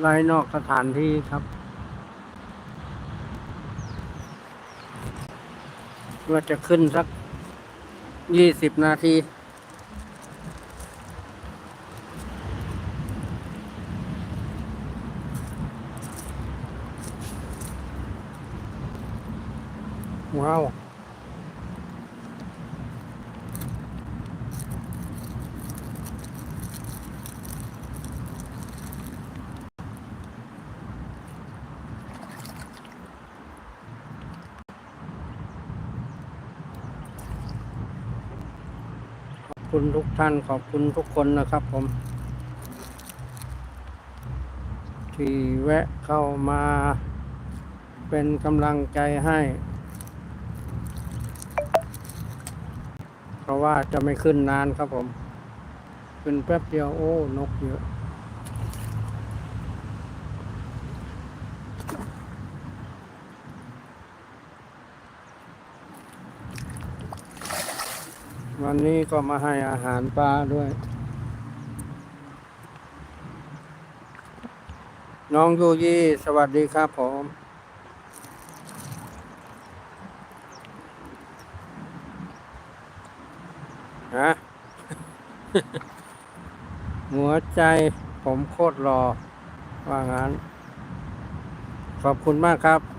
ไล่นอกสถานที่ครับว่าจะขึ้นสักยี่สิบนาทีว้าว ทุกท่านขอบคุณทุกคนนะครับผม ที่แวะเข้ามาเป็นกำลังใจให้ เพราะว่าจะไม่ขึ้นนานครับผม ขึ้นแป๊บเดียวโอ้ นกเยอะ วันนี้ก็มาให้อาหารปลาด้วย น้องยูยี่สวัสดีครับผม ฮะ หัวใจผมโคตรรอว่างั้น ขอบคุณมากครับ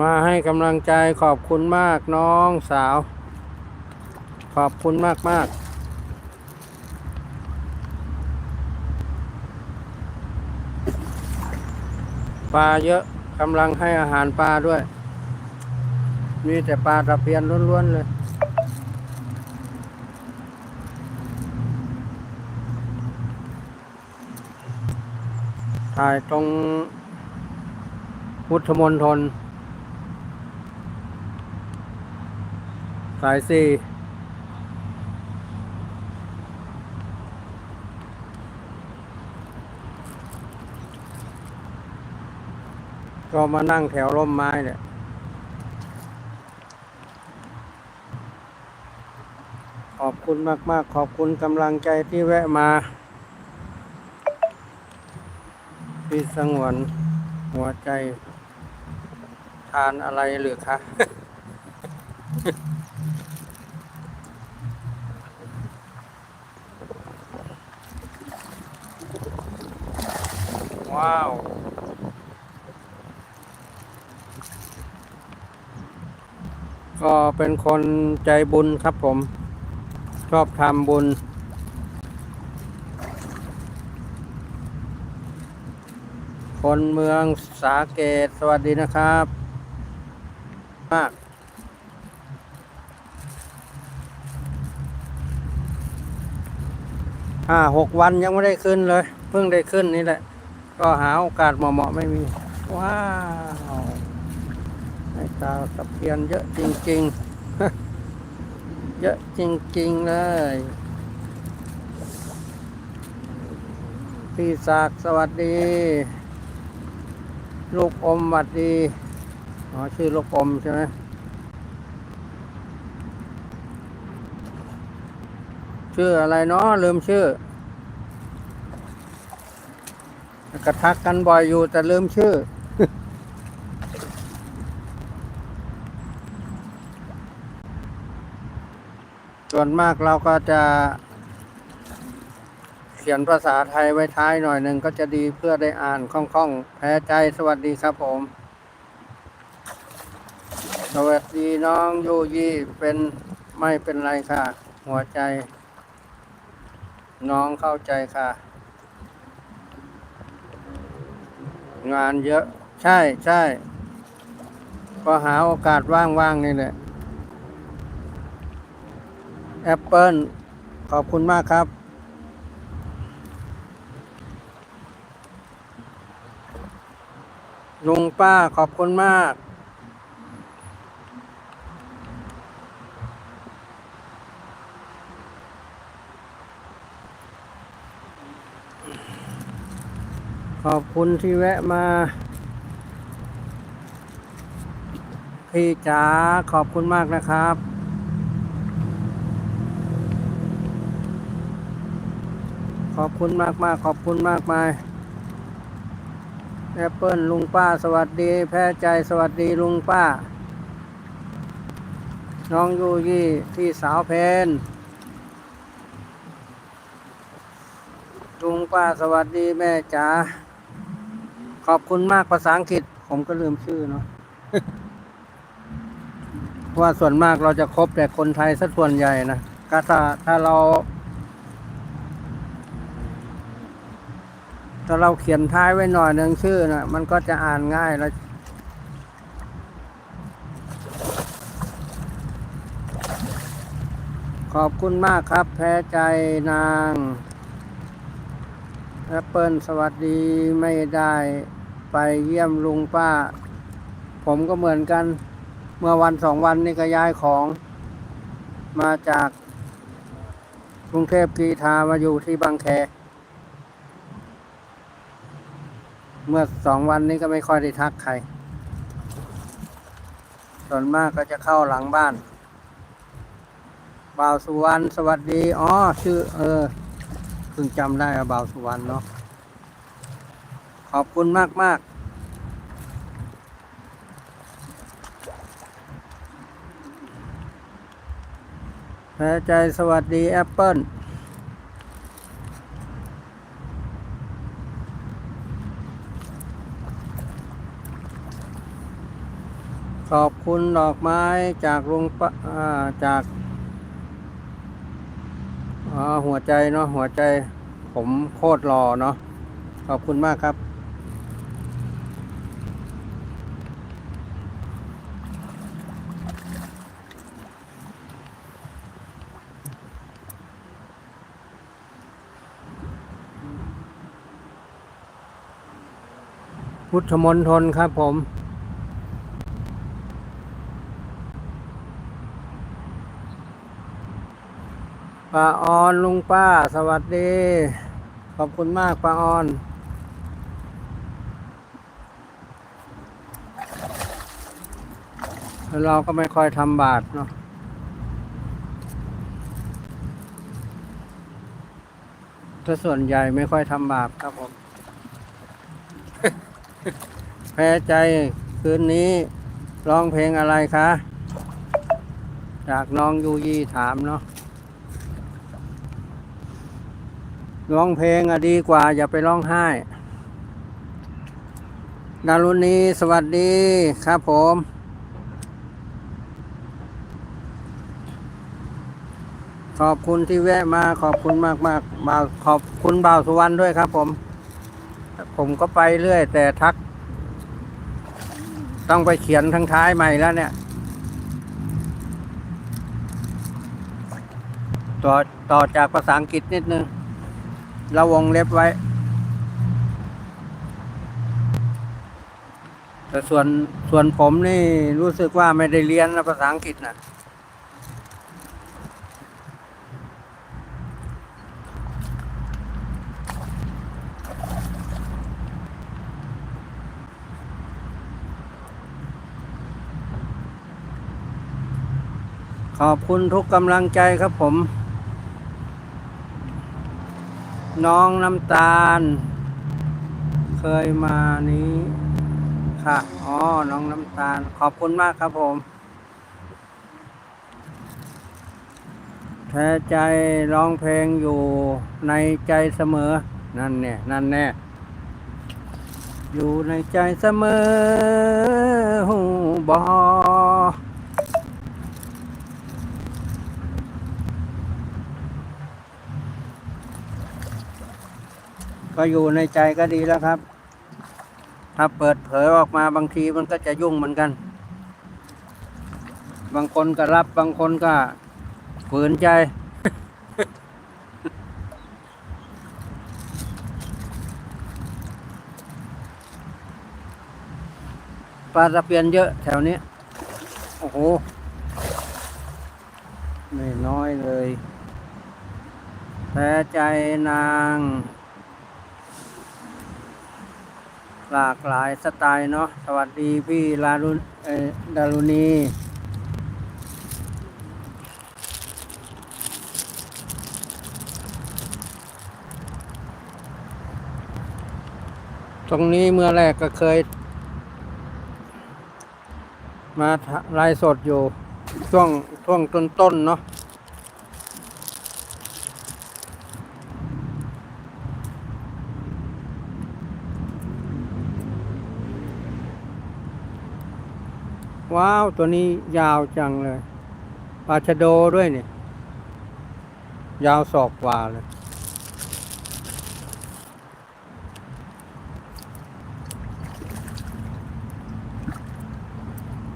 มาให้กำลังใจขอบคุณมากน้องสาว ขอบคุณมากมากปลาเยอะกำลังให้อาหารปลาด้วย มีแต่ปลาตะเพียนล้วนๆเลยถ่ายตรงพุทธมณฑล สายสี่ก็มานั่งแถวร่มไม้เนี่ยขอบคุณมาก ๆ ขอบคุณกำลังใจที่แวะมาพี่สงวนหัวใจ ทานอะไรหรือคะ ว้าวก็เป็นคนใจบุญครับผม ชอบทำบุญ คนเมืองสาเกตสวัสดีนะครับ มาก ห้าหกวันยังไม่ได้ขึ้นเลย เพิ่งได้ขึ้นนี่แหละ ก็หาโอกาสเหมาะๆไม่มี ว้าวในตาตะเพียนเยอะจริงๆ เยอะจริงๆเลยพี่ศักดิ์สวัสดี ลูกอมสวัสดี อ๋อ ชื่อลูกอมใช่ไหมชื่ออะไรเนาะลืมชื่อ กระทักกันบ่อยอยู่แต่ลืมชื่อ ส่วนมากเราก็จะ เขียนภาษาไทยไว้ท้ายหน่อยหนึ่งก็จะดีเพื่อได้อ่านคล่องๆ แพ้ใจสวัสดีครับผม สวัสดีน้องยูยี่เป็นไม่เป็นไรค่ะ หัวใจ น้องเข้าใจค่ะ งานเยอะ ใช่ใช่ก็หาโอกาสว่างๆนี่แหละแอปเปิลขอบคุณมากครับ ลุงป้าขอบคุณมาก ขอบ อบ คุณที่แวะมาพี่จ๋าขอบคุณมากนะครับ ขอบคุณมากมากขอบคุณมากมายแอปเปิลลุงป้า สวัสดี แพ้ใจสวัสดีลุงป้า น้องยูยี่พี่สาวเพนลุงป้าสวัสดีแม่จ๋า ขอบคุณมากภาษาอังกฤษ ผมก็ลืมชื่อเนาะว่าส่วนมากเราจะคบแต่คนไทยสักส่วนใหญ่นะก็ถ้าถ้าเรา ถ้าเราเขียนท้ายไว้หน่อยหนึ่งชื่อนะมันก็จะอ่านง่ายแล้ว ขอบคุณมากครับ แพ้ใจนาง แอปเปิลสวัสดีไม่ได้ไปเยี่ยมลุงป้า ผมก็เหมือนกัน เมื่อวันสองวันนี่ก็ย้ายของมาจากกรุงเทพกรีฑามาอยู่ที่บางแค เมื่อสองวันนี้ก็ไม่ค่อยได้ทักใคร ส่วนมากก็จะเข้าหลังบ้านบ่าวสุวรรณสวัสดี อ๋อ ชื่อ เออ เพิ่งจำได้ว่าบาวสุวรรณเนาะขอบคุณมากมากแพ้ใจสวัสดีแอปเปิลขอบคุณดอกไม้จากลุงปู่จาก อ๋อหัวใจเนาะหัวใจผมโคตรรอเนาะขอบคุณมากครับ พุทธมนทนครับผม ป้าออนลุงป้า สวัสดี ขอบคุณมากป้าออนแล้วเราก็ไม่ค่อยทำบาทเนาะถ้าส่วนใหญ่ไม่ค่อยทำบาปครับผม แพ้ใจคืนนี้ร้องเพลงอะไรคะ จากน้องยูยี่ถามเนาะ ร้องเพลงอะดีกว่า อย่าไปร้องไห้ ดารุณีสวัสดีครับผม ขอบคุณที่แวะมาขอบคุณมากมากบ่าวขอบคุณบ่าวสุวรรณด้วยครับผม ผมก็ไปเรื่อย แต่ทัก ต้องไปเขียนทั้งท้ายใหม่แล้วเนี่ยต่อต่อจากภาษาอังกฤษนิดนึง เราวงเล็บไว้ แต่ส่วนส่วนผมนี่รู้สึกว่าไม่ได้เรียนภาษาอังกฤษนะขอบคุณทุกกำลังใจครับผม น้องน้ำตาล เคยมานี้ค่ะ อ๋อ น้องน้ำตาล ขอบคุณมากครับผม แท้ใจร้องเพลงอยู่ในใจเสมอ นั่นเนี่ย นั่นแน่ อยู่ในใจเสมอหูบอ ก็อยู่ในใจก็ดีแล้วครับ ถ้าเปิดเผยออกมาบางทีมันก็จะยุ่งเหมือนกัน บางคนก็รับบางคนก็ฝืนใจ ปลาตะเพียนเยอะแถวนี้ โอ้โห ไม่น้อยเลยแพ้ใจนาง หลากหลายสไตล์เนาะสวัสดีพี่ลาลุนเออดารุณีตรงนี้เมื่อแรกก็เคย มาไลฟ์สดอยู่ช่วงช่วงต้นๆเนาะ ว้าว ตัวนี้ยาวจังเลยปลาชะโดด้วยเนี่ย ยาวศอกกว่าเลย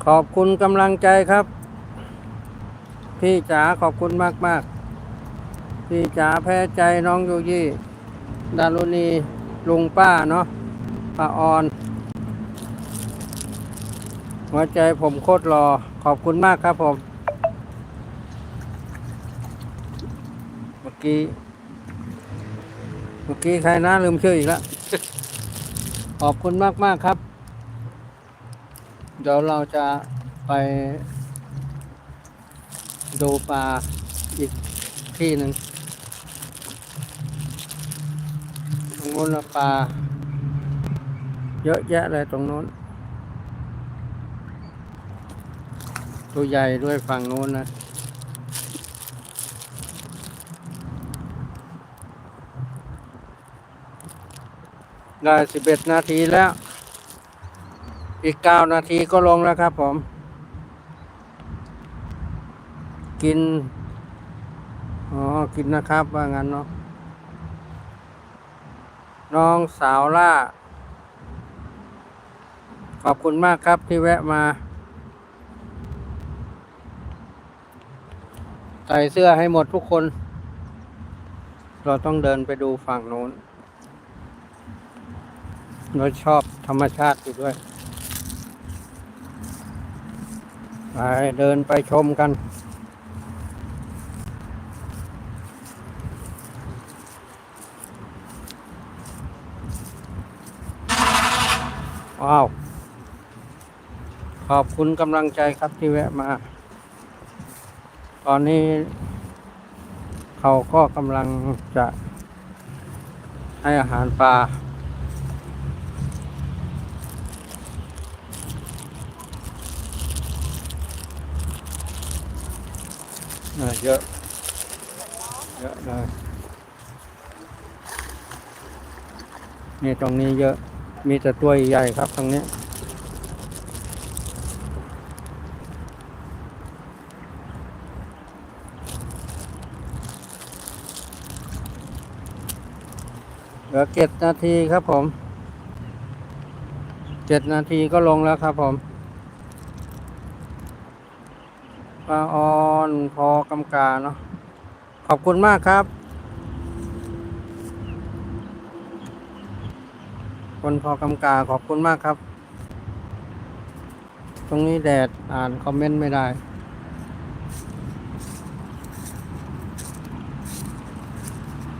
ขอบคุณกำลังใจครับ พี่จ๋าขอบคุณมากมากพี่จ๋าแพ้ใจน้องยูยี่ ดารุณีลุงป้าเนาะป้าออน หัวใจผมโคตรรอ ขอบคุณมากครับผม เมื่อกี้ เมื่อกี้ใครนะลืมชื่ออีกแล้ว ขอบคุณมากมากครับ เดี๋ยวเราจะไปดูปลาอีกที่หนึ่งตรงโน้นปลาเยอะแยะเลยตรงโน้น ตัวใหญ่ด้วยฝั่งโน้นนะ ได้สิบเอ็ดนาทีแล้ว อีกเก้านาทีก็ลงแล้วครับผม กิน อ๋อ กินนะครับว่างั้นเนาะ น้องสาวล่า ขอบคุณมากครับที่แวะมา ใส่เสื้อให้หมดทุกคน เราต้องเดินไปดูฝั่งโน้น เราชอบธรรมชาติอยู่ด้วย ไปเดินไปชมกัน ว้าว ขอบคุณกำลังใจครับที่แวะมา ตอนนี้ เขาก็กำลังจะให้อาหารปลาเออเยอะ เยอะเลยนี่ตรงนี้เยอะ มีแต่ตัวใหญ่ครับตรงนี้ ลือเจ็ดนาทีครับผม เจ็ดนาทีก็ลงแล้วครับผมปลาออนพอกำกาเนาะ ขอบคุณมากครับ คนพอกำกาขอบคุณมากครับ ตรงนี้แดดอ่านคอมเมนต์ไม่ได้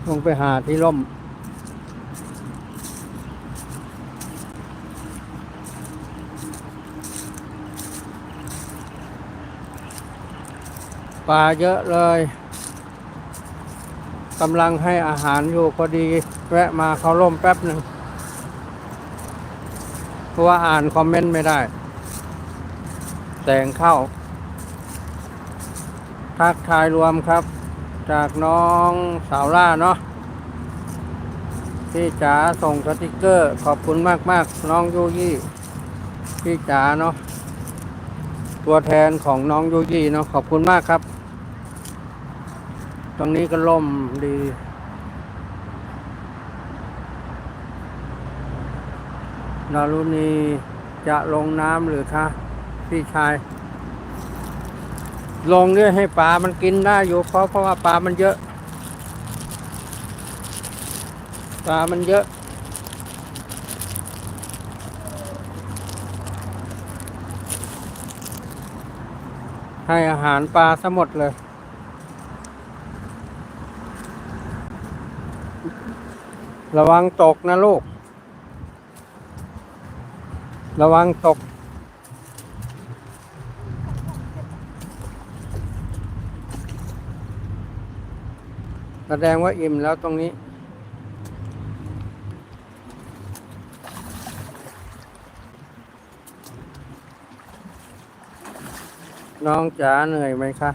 ลงไปหาที่ร่ม ปลาเยอะเลยกำลังให้อาหารอยู่พอดีแวะมาเขาร่มแป๊บหนึ่งเพราะว่าอ่านคอมเมนต์ไม่ได้แสงเข้า ทักทายรวมครับ จากน้องสาวล่าเนาะพี่จ๋าส่งสติกเกอร์ ขอบคุณมากมากๆน้องยูยี่ พี่จ๋าเนาะ ตัวแทนของน้องยูยี่เนาะขอบคุณมากครับ ตรงนี้ก็ล่มดีดารุณีจะลงน้ำหรือคะพี่ชาย ลงเนี่ยให้ปลามันกินได้อยู่เพราะเพราะว่าปลามันเยอะ ปลามันเยอะ ให้อาหารปลาซะหมดเลย ระวังตกนะลูก ระวังตก แสดงว่าอิ่มแล้วตรงนี้ น้องจ๋าเหนื่อยไหมคะ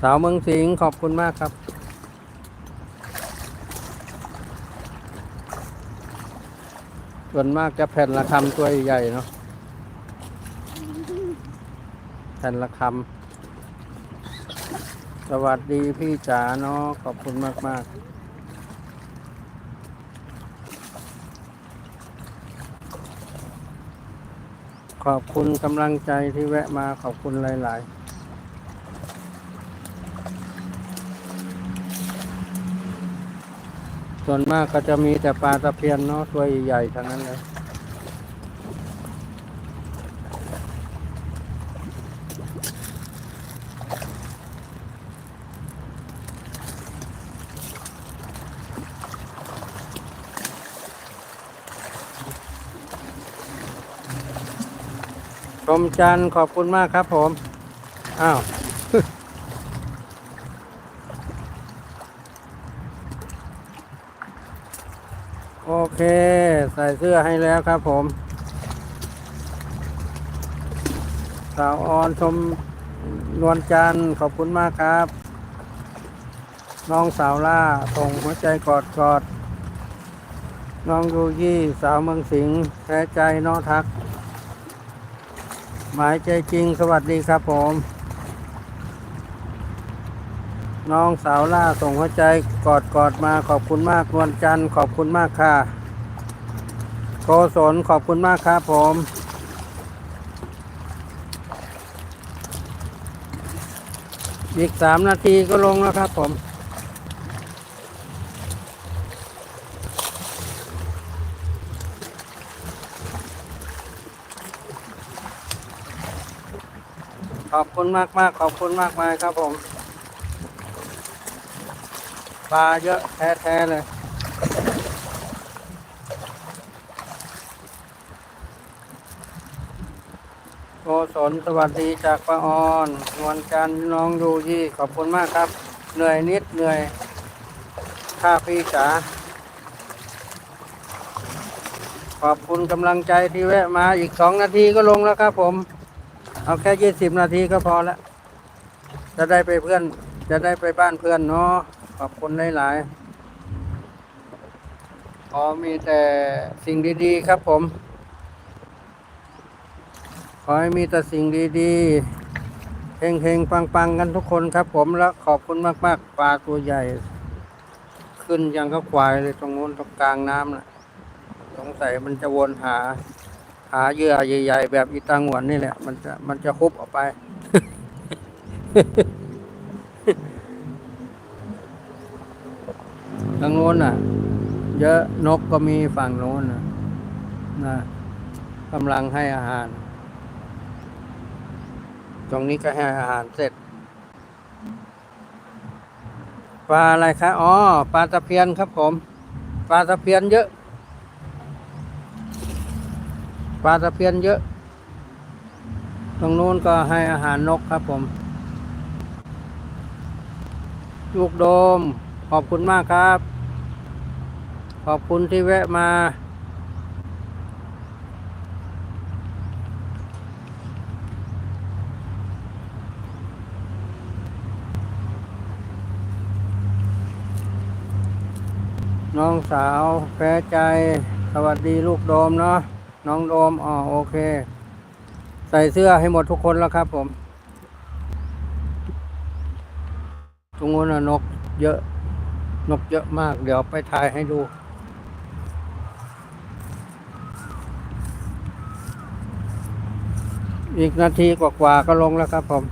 สาวเมืองสิงห์ขอบคุณมากครับ ส่วนมากจะแผ่นละคำตัวใหญ่เนาะแผ่นละคำสวัสดีพี่จ๋าเนาะขอบคุณมากมากๆ ขอบคุณกำลังใจที่แวะมาขอบคุณหลาย ๆส่วนมากก็จะมีแต่ปลาตะเพียนเนาะตัวใหญ่ๆทั้งนั้นเลย มจันทร์ขอบคุณมากครับผม อ้าวโอเค ใส่เสื้อให้แล้วครับผมสาวออนชมนวลจันทร์ขอบคุณมากครับ น้องสาวล่าส่งหัวใจกอดกอด น้องยูยี่ สาวเมืองสิงห์แท้ใจน้องทัก หมายใจจริงสวัสดีครับผม น้องสาวล่าส่งหัวใจกอดกอดมาขอบคุณมากนวลจันทร์ขอบคุณมากค่ะโกศลขอบคุณมากครับผมอีกสามนาทีก็ลงแล้วครับผม ขอบคุณมากมากขอบคุณมากมายครับผมปลาเยอะแท้ๆเลยโกศลสวัสดีจากป้าออนนวลจันทร์น้องดูยี่ขอบคุณมากครับ เหนื่อยนิดเหนื่อยค่าพี่จ๋าขอบคุณกำลังใจที่แวะมาอีกสองนาทีก็ลงแล้วครับผม เอาแค่ยี่สิบนาทีก็พอแล้ว จะได้ไปเพื่อน จะได้ไปบ้านเพื่อนเนาะ ขอบคุณหลายๆ ขอมีแต่สิ่งดีๆครับผม ขอให้มีแต่สิ่งดีๆเฮงๆ ปังๆ กันทุกคนครับผม แล้วขอบคุณมากๆ ปลาตัวใหญ่ ขึ้นยังก็ควายเลยตรงนู้นตรงกลางน้ำน่ะสงสัยมันจะวนหา หาเหยื่อใหญ่ๆแบบอีตังหวนนี่แหละ มันจะมันจะคุบออกไป ทางโน้นน่ะ เยอะนกก็มีฝั่งโน้นนะนะกำลังให้อาหาร ตรงนี้ก็ให้อาหารเสร็จปลาอะไรคะ อ๋อ ปลาตะเพียนครับผม ปลาตะเพียนเยอะ ปลาตะเพียนเยอะ ตรงนู้นก็ให้อาหารนกครับผม ลูกโดม ขอบคุณมากครับ ขอบคุณที่แวะมา น้องสาวแพ้ใจ สวัสดีลูกโดมเนาะ น้องโดมอ๋อโอเค ใส่เสื้อให้หมดทุกคนแล้วครับผมตรงนู้นนกเยอะ นกเยอะมาก เดี๋ยวไปถ่ายให้ดูอีกนาทีกว่าๆก็ลงแล้วครับผม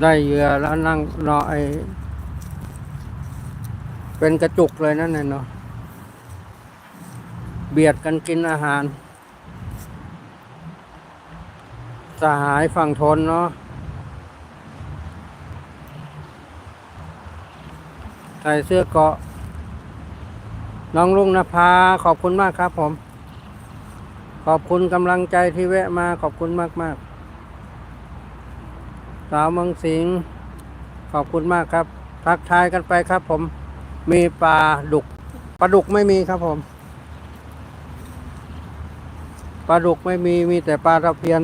ได้เหยื่อแล้วนั่งรอไอ เป็นกระจุกเลยนั่นน่ะเนาะเบียดกันกินอาหาร สหายฝั่งทนเนาะใส่เสื้อเกาะ น้องลุงนภาขอบคุณมากครับผม ขอบคุณกำลังใจที่แวะมาขอบคุณมากมากสาวเมืองสิงขอบคุณมากครับ ทักทายกันไปครับผม มีปลาดุกปลาดุกไม่มีครับผมปลาดุกไม่มีมีแต่ปลาตะเพียน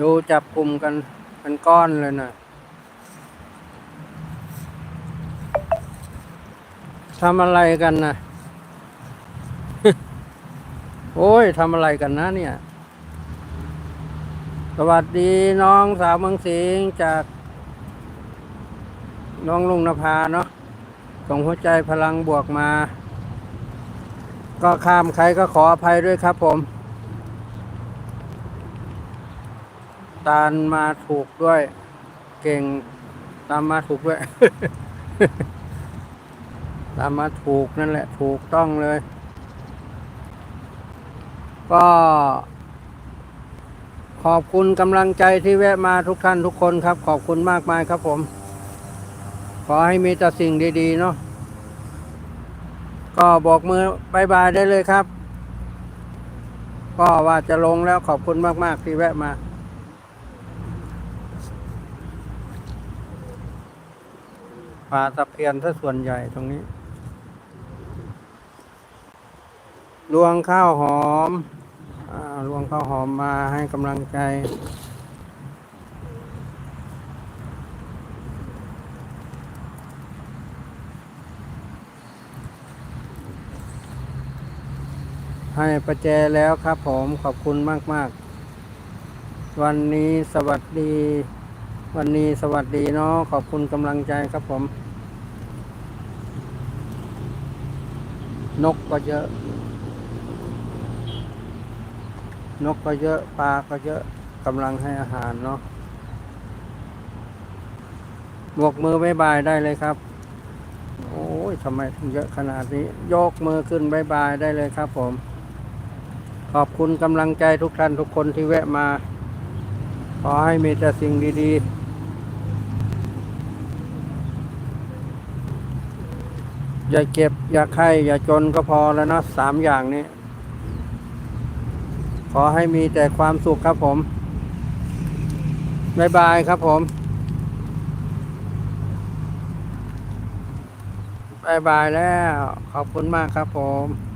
ดูจับกลุ่มกันเป็นก้อนเลยนะทำอะไรกันนะโอ้ยทำอะไรกันนะเนี่ย สวัสดีน้องสาวเมืองสิงจาก น้องลุงนภาเนาะส่งหัวใจพลังบวกมา ก็ข้ามใครก็ขออภัยด้วยครับผม ตานมาถูกด้วย เก่ง ตามมาถูกด้วย ตามมาถูกนั่นแหละ ถูกต้องเลย ก็ขอบคุณกำลังใจที่แวะมาทุกท่านทุกคนครับ ขอบคุณมากมายครับผม ขอให้มีแต่สิ่งดีๆเนาะก็บอกมือบายบายได้เลยครับ ก็ว่าจะลงแล้วขอบคุณมาก ๆ ที่แวะมา ปลาตะเพียนถ้าส่วนใหญ่ตรงนี้ รวงข้าวหอมอรวงข้าวหอมมาให้กำลังใจ ให้ประแจแล้วครับผมขอบคุณมากมากวันนี้สวัสดี วันนี้สวัสดีเนาะขอบคุณกำลังใจครับผม นกก็เยอะ นกก็เยอะปลาก็เยอะกำลังให้อาหารเนาะบวกมือบายบายได้เลยครับ โอ้ยทำไมถึงเยอะขนาดนี้ ยกมือขึ้นบายบายได้เลยครับผม ขอบคุณกำลังใจทุกท่านทุกคนที่แวะมา ขอให้มีแต่สิ่งดี ๆ อย่าเก็บ อย่าไข้ อย่าจนก็พอแล้วนะสามอย่างนี้ ขอให้มีแต่ความสุขครับผมบายบายครับผมบายบายแล้ว ขอบคุณมากครับผม